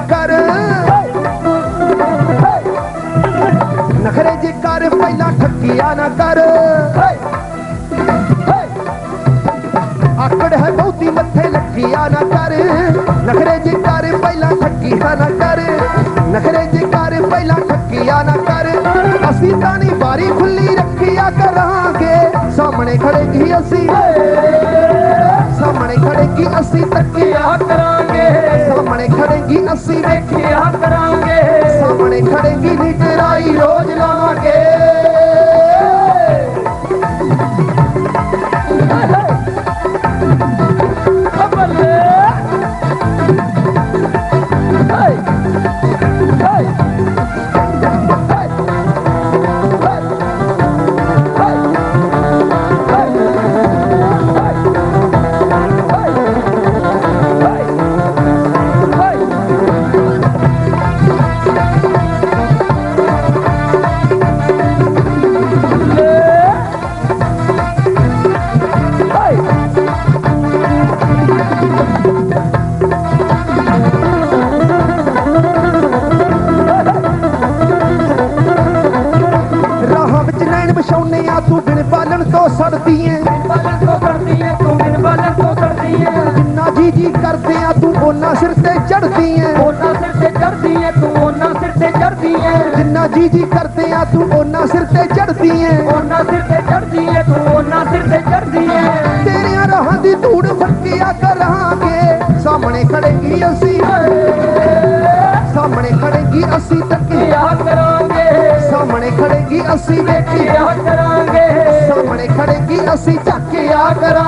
कर। नखरे जे कर, पहला ठकिया न कर। आकड़ है बहुती मथे लखिया न कर। नखरे जी कर, पहला ठकिया न कर। नखरे जे कर, पहला ठकिया न कर। असी तानी बारी खुली रखिया करांगे। सामने खड़े की असी। सामने खड़े की असी तकिया करा ਅਸੀਂ ਵੇਖਿਆ ਕਰਾਂਗੇ। ਸਾਹਮਣੇ ਖੜੇਗੀ ਨੀ ਤੇਰਾਈ ਰੋਜ਼ ਲਾਵਾਂਗੇ। ਤੂੰ ਬਿਨ ਬਾਲਣ ਤੋਂ ਸੜਦੀ ਏ ਬਾਲਣ ਤੋਂ ਕਰਦੀ ਏ ਤੂੰ ਬਿਨ ਬਾਲਣ ਤੋਂ ਕਰਦੀ ਏ ਜਿੰਨਾ ਜੀ ਜੀ ਕਰਦੇ ਆ ਤੂੰ ਉਹਨਾਂ ਸਿਰ ਤੇ ਚੜਦੀ ਏ ਉਹਨਾਂ ਸਿਰ ਤੇ ਚੜਦੀ ਏ ਤੂੰ ਉਹਨਾਂ ਸਿਰ ਤੇ ਚੜਦੀ ਏ ਜਿੰਨਾ ਜੀ ਜੀ ਕਰਦੇ ਆ ਤੂੰ ਉਹਨਾਂ ਸਿਰ ਤੇ ਚੜਦੀ ਏ ਉਹਨਾਂ ਸਿਰ ਤੇ ਚੜਦੀ ਏ ਤੂੰ ਉਹਨਾਂ ਸਿਰ ਤੇ ਚੜਦੀ ਏ ਤੇਰੀਆਂ ਰਾਹਾਂ ਦੀ ਧੂੜ ਫੱਕਿਆ ਕਰਾਂਗੇ। ਸਾਹਮਣੇ ਖੜੇਗੀ ਅਸੀਂ। ਸਾਹਮਣੇ ਖੜੇਗੀ ਅਸੀਂ ਤੱਕਿਆ ਕਿਆ ਕਰਾਂਗੇ। ਸਾਹਮਣੇ ਖੜੇਗੀ ਅਸੀਂ ਵੇਖਿਆ ਕਰਾਂਗੇ। ਅਸੀਂ ਚੱਕਿਆ ਕਰਾਂ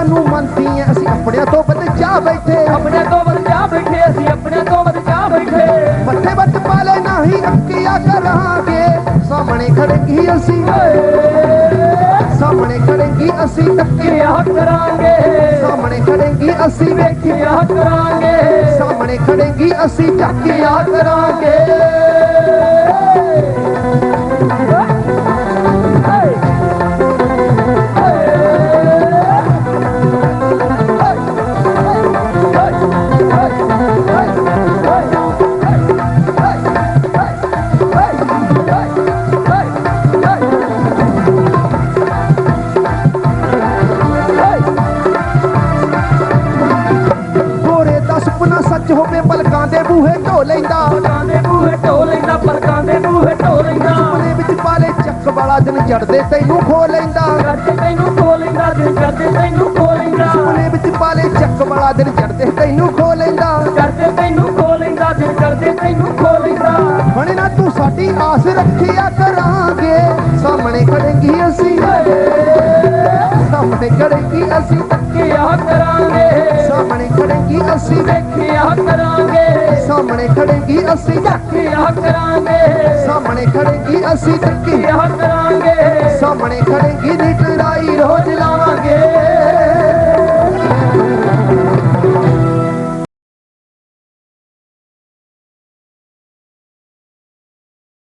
ਸਾਨੂੰ ਮੰਨਦੀ ਐ ਅਸੀਂ ਆਪਣਿਆਂ ਤੋਂ ਬਚ ਜਾ ਬੈਠੇ ਆਪਣੇ ਤੋਂ ਬਚਾ ਬੈਠੇ ਅਸੀਂ ਆਪਣੇ ਤੋਂ ਬਚਾ ਬੈਠੇ ਮੱਥੇ ਵੱਟ ਪਾਲੇ ਨਹੀਂ ਅੱਕੀਆਂ ਕਰਾਂਗੇ ਸਾਹਮਣੇ ਖੜੇਗੀ ਅਸੀਂ ਸਾਹਮਣੇ ਖੜੇਗੀ ਅਸੀਂ ਤੱਕਿਆ ਕਿਆ ਕਰਾਂਗੇ ਸਾਹਮਣੇ ਖੜੇਗੀ ਅਸੀਂ ਵੇਖਿਆ ਕਿਆ ਕਰਾਂਗੇ ਸਾਹਮਣੇ ਖੜੇਗੀ ਅਸੀਂ ਚੱਕਿਆ ਕਰਾਂਗੇ ਦੇ ਬੂਹੇ ਢੋ ਲੈਂਦਾ। ਪਲਕਾਂ ਦੇ ਬੂਹੇ ਢੋ ਲੈਂਦਾ ਪਲਕਾਂ ਦੇ ਬੂਹੇ ਢੋ ਲੈਂਦਾ। ਸੁਪਨੇ ਵਿੱਚ ਪਾਲੇ ਚੱਕ ਵਾਲਾ ਦਿਨ ਚੜਦੇ ਤੈਨੂੰ ਖੋ ਲੈਂਦਾ। ਕਰਦੇ ਤੈਨੂੰ ਖੋ ਲੈਂਦਾ ਦਿਲ ਕਰਦੇ ਤੈਨੂੰ ਖੋ ਲੈਂਦਾ। ਸੁਪਨੇ ਵਿੱਚ ਪਾਲੇ ਚੱਕ ਵਾਲਾ ਦਿਨ ਚੜਦੇ ਤੈਨੂੰ ਖੋ ਲੈਂਦਾ। ਕਰਦੇ ਤੈਨੂੰ ਖੋ ਲੈਂਦਾ ਦਿਲ ਕਰਦੇ ਤੈਨੂੰ ਖੋ ਲੈਂਦਾ। ਹੁਣ ਨਾ ਤੂੰ ਸਾਡੀ ਆਸ ਰੱਖਿਆ ਕਰਾਂਗੇ ਖੜੰਗੀ ਅਸੀਂ ਤੱਕਿਆ ਕਰਾਂਗੇ। ਸਾਹਮਣੇ ਖੜੰਗੀ ਅਸੀਂ ਵੇਖਿਆ ਕਰਾਂਗੇ। ਸਾਹਮਣੇ ਖੜੰਗੀ ਅਸੀਂ ਤੱਕਿਆ ਕਰਾਂਗੇ। ਸਾਹਮਣੇ ਖੜੰਗੀ ਅਸੀਂ ਤੱਕਿਆ ਕਰਾਂਗੇ। ਸਾਹਮਣੇ ਖੜੰਗੀ ਦੀ ਰੋਜ਼ ਲਾਵਾਂਗੇ